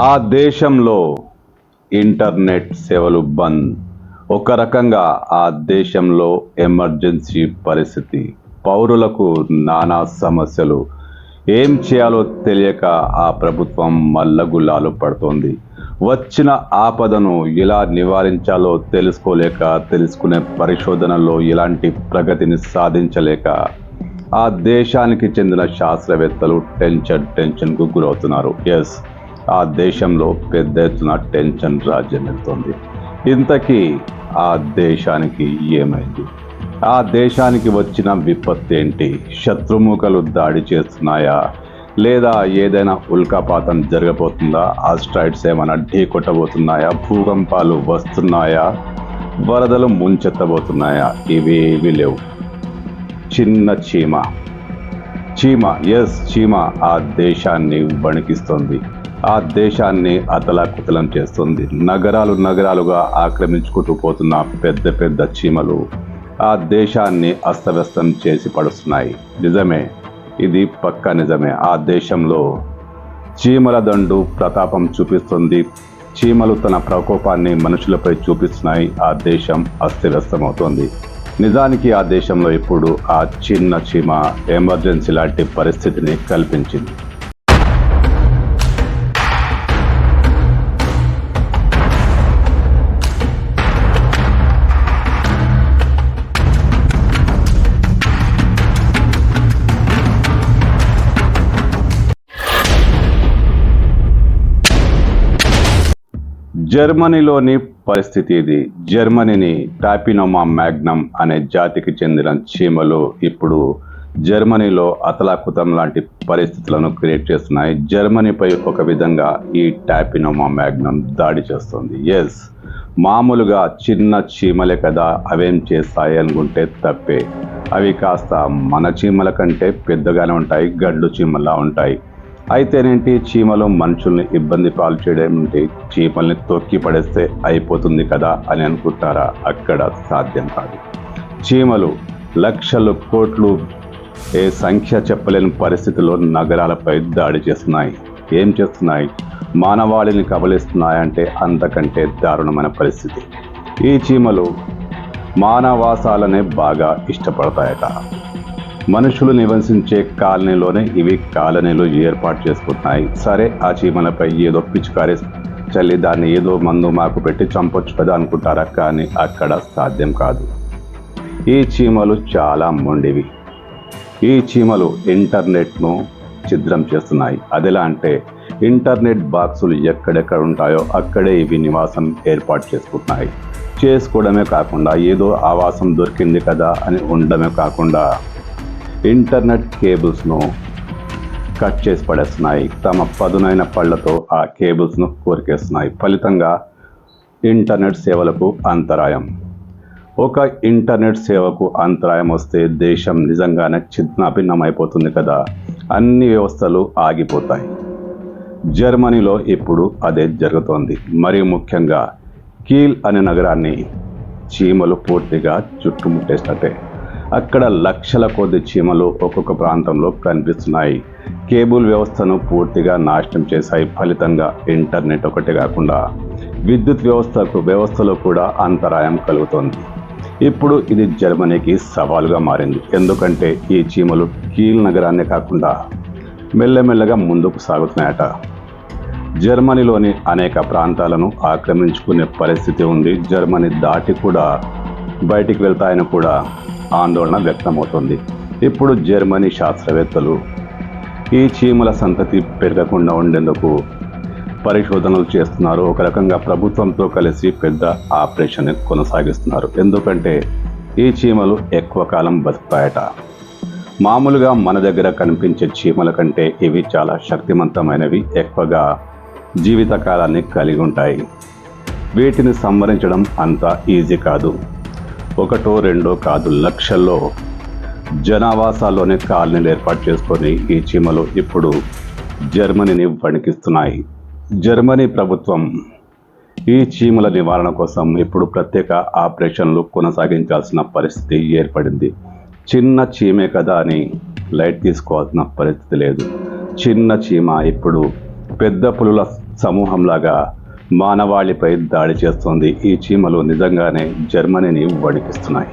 ఆ దేశంలో ఇంటర్నెట్ సేవలు బంద్. ఒక రకంగా ఆ దేశంలో ఎమర్జెన్సీ పరిస్థితి. పౌరులకు నానా సమస్యలు. ఏం చేయాలో తెలియక ఆ ప్రభుత్వం మల్లగుల్లాలు పడుతోంది. వచ్చిన ఆపదను ఎలా నివారించాలో తెలుసుకోలేక తెలుసుకునే పరిశోధనలో ఎలాంటి ప్రగతిని సాధించలేక ఆ దేశానికి చెందిన శాస్త్రవేత్తలు టెన్షన్ టెన్షన్కు గురవుతున్నారు. ఎస్. ఆ దేశంలో పెద్ద ఎత్తున టెన్షన్ రాజ్యం ఇంతకీ ఆ దేశానికి ఏమైంది? ఆ దేశానికి వచ్చిన విపత్తు ఏంటి? శత్రుముఖలు దాడి చేస్తున్నాయా? లేదా ఏదైనా ఉల్కాపాతం జరగబోతుందా? ఆస్ట్రాయిడ్స్ ఏమైనా ఢీ కొట్టబోతున్నాయా? భూకంపాలు వస్తున్నాయా? వరదలు ముంచెత్తబోతున్నాయా? ఇవేవి లేవు. చిన్న చీమ. చీమ ఎస్ చీమ ఆ దేశాన్ని వణికిస్తుంది. ఆ దేశాన్ని అతలాకుతలం చేస్తుంది. నగరాలు నగరాలుగా ఆక్రమించుకుంటూ పోతున్న పెద్ద పెద్ద చీమలు ఆ దేశాన్ని అస్తవ్యస్తం చేసి పడుస్తున్నాయి. నిజమే ఇది పక్క నిజమే. ఆ దేశంలో చీమల దండు ప్రతాపం చూపిస్తుంది. చీమలు తన ప్రకోపాన్ని మనుషులపై చూపిస్తున్నాయి. ఆ దేశం అస్తవ్యస్తమవుతోంది. నిజానికి ఆ దేశంలో ఇప్పుడు ఆ చిన్న చీమ ఎమర్జెన్సీ లాంటి పరిస్థితిని కల్పించింది. జర్మనీలోని పరిస్థితి ఇది. జర్మనీని టాపినోమా మ్యాగ్నమ్ అనే జాతికి చెందిన చీమలు ఇప్పుడు జర్మనీలో అతలాకుతం లాంటి పరిస్థితులను క్రియేట్ చేస్తున్నాయి. జర్మనీపై ఒక విధంగా ఈ టాపినోమా మ్యాగ్నమ్ దాడి చేస్తుంది. ఎస్ మామూలుగా చిన్న చీమలే కదా అవేం చేస్తాయి అనుకుంటే తప్పే. అవి కాస్త మన చీమల కంటే పెద్దగానే ఉంటాయి గడ్డు చీమలా ఉంటాయి. అయితేనేంటి చీమలు మనుషుల్ని ఇబ్బంది పాలు చేయడం ఏంటి? చీమల్ని తొక్కి పడేస్తే అయిపోతుంది కదా అని అనుకుంటారా? అక్కడ సాధ్యం కాదు. చీమలు లక్షలు కోట్లు ఏ సంఖ్య చెప్పలేని పరిస్థితిలో నగరాలపై దాడి చేస్తున్నాయి. ఏం చేస్తున్నాయి? మానవాళిని కబలిస్తున్నాయంటే అంతకంటే దారుణమైన పరిస్థితి. ఈ చీమలు మానవాసాలనే బాగా ఇష్టపడతాయట. మనుషులు నివసించే కాలనీలోనే ఇవి కాలనీలు ఏర్పాటు చేసుకుంటున్నాయి. సరే ఆ చీమలపై ఏదో పిచికారి చల్లి దాన్ని ఏదో మందు మాకు పెట్టి చంపొచ్చు కదా అనుకుంటారా? కానీ అక్కడ సాధ్యం కాదు. ఈ చీమలు చాలా మొండివి. ఈ చీమలు ఇంటర్నెట్ను ఛిద్రం చేస్తున్నాయి. అదెలా అంటే ఇంటర్నెట్ బాక్సులు ఎక్కడెక్కడ ఉంటాయో అక్కడే ఇవి నివాసం ఏర్పాటు చేసుకుంటున్నాయి. చేసుకోవడమే కాకుండా ఏదో ఆవాసం దొరికింది కదా అని ఉండడమే కాకుండా ఇంటర్నెట్ కేబుల్స్ను కట్ చేసి పడేస్తున్నాయి. తమ పదునైన పళ్ళతో ఆ కేబుల్స్ను కోరికేస్తున్నాయి. ఫలితంగా ఇంటర్నెట్ సేవలకు అంతరాయం. ఒక ఇంటర్నెట్ సేవకు అంతరాయం వస్తే దేశం నిజంగానే చిన్నాభిన్నమైపోతుంది కదా. అన్ని వ్యవస్థలు ఆగిపోతాయి. జర్మనీలో ఇప్పుడు అదే జరుగుతోంది. మరి ముఖ్యంగా కీల్ అనే నగరాన్ని చీమలు పూర్తిగా చుట్టుముట్టేసినట్టే. అక్కడ లక్షల కొద్ది చీమలు ఒక్కొక్క ప్రాంతంలో కనిపిస్తున్నాయి. కేబుల్ వ్యవస్థను పూర్తిగా నాశనం చేశాయి. ఫలితంగా ఇంటర్నెట్ ఒకటి కాకుండా విద్యుత్ వ్యవస్థకు వ్యవస్థలో కూడా అంతరాయం కలుగుతోంది. ఇప్పుడు ఇది జర్మనీకి సవాలుగా మారింది. ఎందుకంటే ఈ చీమలు కీల్ నగరాన్నే కాకుండా మెల్లమెల్లగా ముందుకు సాగుతున్నాయట. జర్మనీలోని అనేక ప్రాంతాలను ఆక్రమించుకునే పరిస్థితి ఉంది. జర్మనీ దాటి కూడా బయటికి వెళ్తాయని కూడా ఆందోళన వ్యక్తమవుతుంది. ఇప్పుడు జర్మనీ శాస్త్రవేత్తలు ఈ చీమల సంతతి పెరగకుండా ఉండేందుకు పరిశోధనలు చేస్తున్నారు. ఒక రకంగా ప్రభుత్వంతో కలిసి పెద్ద ఆపరేషన్ కొనసాగిస్తున్నారు. ఎందుకంటే ఈ చీమలు ఎక్కువ కాలం బతుకుతాయట. మామూలుగా మన దగ్గర కనిపించే చీమల కంటే ఇవి చాలా శక్తివంతమైనవి ఎక్కువగా జీవితకాలాన్ని కలిగి ఉంటాయి. వీటిని సంవరించడం అంత ఈజీ కాదు. ఒకటో రెండో కాదు లక్షల్లో జనావాసాల్లోనే కాలనీలు ఏర్పాటు చేసుకొని ఈ చీమలు ఇప్పుడు జర్మనీని వణికిస్తున్నాయి. జర్మనీ ప్రభుత్వం ఈ చీమల నివారణ కోసం ఇప్పుడు ప్రత్యేక ఆపరేషన్లు కొనసాగించాల్సిన పరిస్థితి ఏర్పడింది. చిన్న చీమే కదా అని లైట్ తీసుకోవాల్సిన పరిస్థితి లేదు. చిన్న చీమ ఇప్పుడు పెద్ద పులుల సమూహంలాగా మానవాళిపై దాడి చేస్తోంది. ఈ చీమలు నిజంగానే జర్మనీని వణికిస్తున్నాయి.